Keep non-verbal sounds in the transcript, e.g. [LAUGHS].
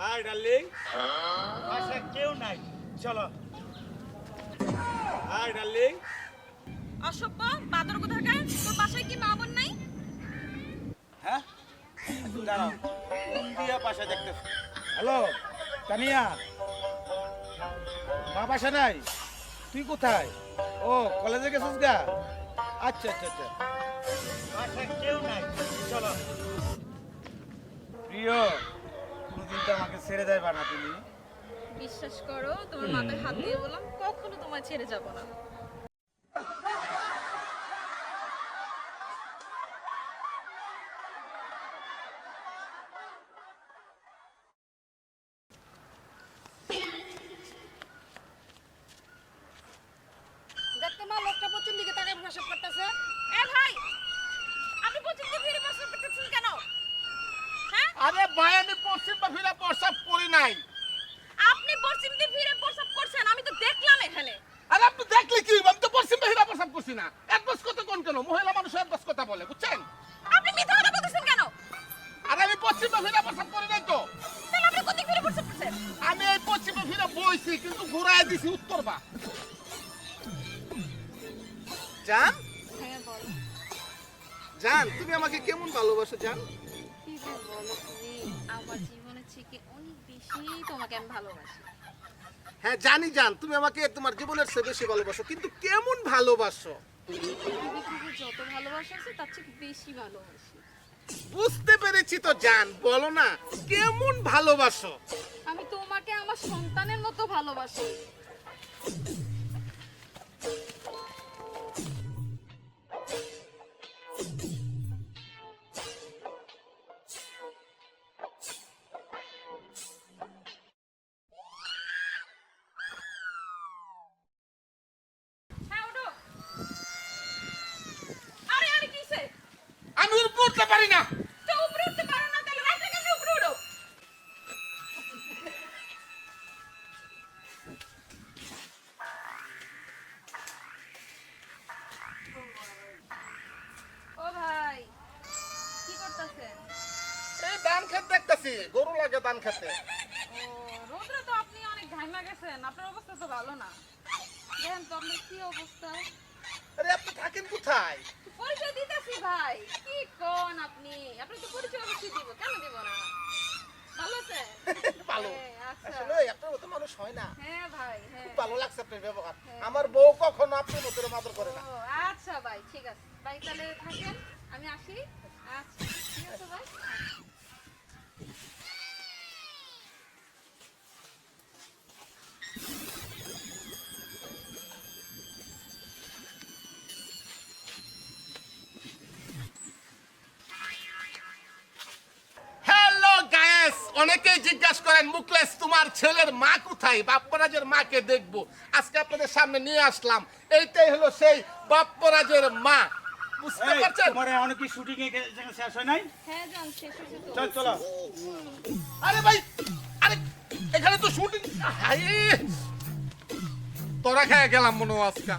Hi darling বাসায় কেউ নাই। চলো। হাই ডার্লিং অসভ্য বাদর কোথাকার? তোর বাসায় কি মা বোন নাই? হ্যাঁ? দাঁড়াও। দিয়া বাসা দেখতেছ? হ্যালো তানিয়া। মা বাসা নাই? তুই কোথায়? ও কলেজে গেছিস গা? আচ্ছা আচ্ছা আচ্ছা। বাসায় কেউ নাই। চলো। তো আমাকে ছেড়ে দেয় না তুমি? বিশ্বাস করো, তোমার মাথায় হাত দিয়ে বললাম, কখনো তোমায় ছেড়ে যাব না। দেখতে মা, লোকটা প্রচুর দিকে তাকায় প্রসব করতেছে। এ ভাই আপনি পর্যন্ত ফিরে প্রশ্ন করতেছেন কেন হ্যাঁ আরে ভাই আমি পশ্চিম বা ফিরা প্রস্তাব করি নাই। আপনি পশ্চিম দিয়ে ফিরে প্রস্তাব করছেন আমি তো দেখলাম এখানে। আরে আপনি দেখলে কি? আমি তো পশ্চিম বাহিরা প্রস্তাব করছি না। অ্যাডভান্স কথা কোন কেন? মহিলা মানুষ অ্যাডভান্স কথা বলে বুঝছেন? আপনি মিথ্যা কথা বলতেছেন কেন? আরে আমি পশ্চিম বাহিরা প্রস্তাব করি নাই তো। তাহলে আপনি কোথায় ফিরে প্রস্তাব করছেন? আমি এই পশ্চিম বাহিরা বইছি কিন্তু ঘুরাই দিছি উত্তর বা। জান? হ্যাঁ বলো। জান তুমি আমাকে কেমন ভালোবাসো জান? কি বলো থেকে অনেক বেশি তোমাকে আমি ভালোবাসি। হ্যাঁ জানি জান। তুমি আমাকে তোমার জীবনের চেয়ে বেশি ভালোবাসো কিন্তু কেমন ভালোবাসো? পৃথিবী থেকে যত ভালোবাসা আছে তার চেয়ে বেশি ভালোবাসি। বুঝতে পেরেছি তো জান। বলো না কেমন ভালোবাসো? আমি তোমাকে আমার সন্তানের মতো ভালোবাসি। উঠতে পারি না। তো উপরে উঠতে পারো না তাহলে রাইতে কেমনে উপরে উঠো। ও ভাই কি করতেছেন এই ধান খেত দেখতেছি গরু লাগে ধান খেতে। ও রোদ্রে তো আপনি অনেক ঘাইমা গেছেন আপনার অবস্থা তো ভালো না। দেখেন তো আপনার কি অবস্থা। আরে আপনি থাকেন কোথায়? ভাই কি কোন আপনি? আপনি তো পরিচয় অবশ্যই দিব কেন দিব না? ভালো আছেন [LAUGHS] ভালো। হ্যাঁ, আচ্ছা। আসলে আপনার মতো মানুষ হয় না। হ্যাঁ ভাই হ্যাঁ। খুব ভালো লাগছে আপনার ব্যবহার। আমার বউ কখনো আপনার মতো মাদর করে না। আচ্ছা ভাই ঠিক আছে। ভাই তাহলে থাকেন আমি আসি। আচ্ছা ঠিক আছে ভাই। মুকলেশ তোমার ছেলের মা কোথায়? বাপ্পরাজের মাকে দেখব। আজকে আপনাদের সামনে নিয়ে আসলাম। এইটাই হলো সেই বাপ্পরাজের মা। বুঝতে পারছেন? তোমার অনেক শুটিং শেষ হয় নাই? হ্যাঁ জান শেষ হয়েছে চল চলো। আরে ভাই আরে এখানে তো শুটিং তোরা খেয়ে গেলাম মনে হয় আজকে।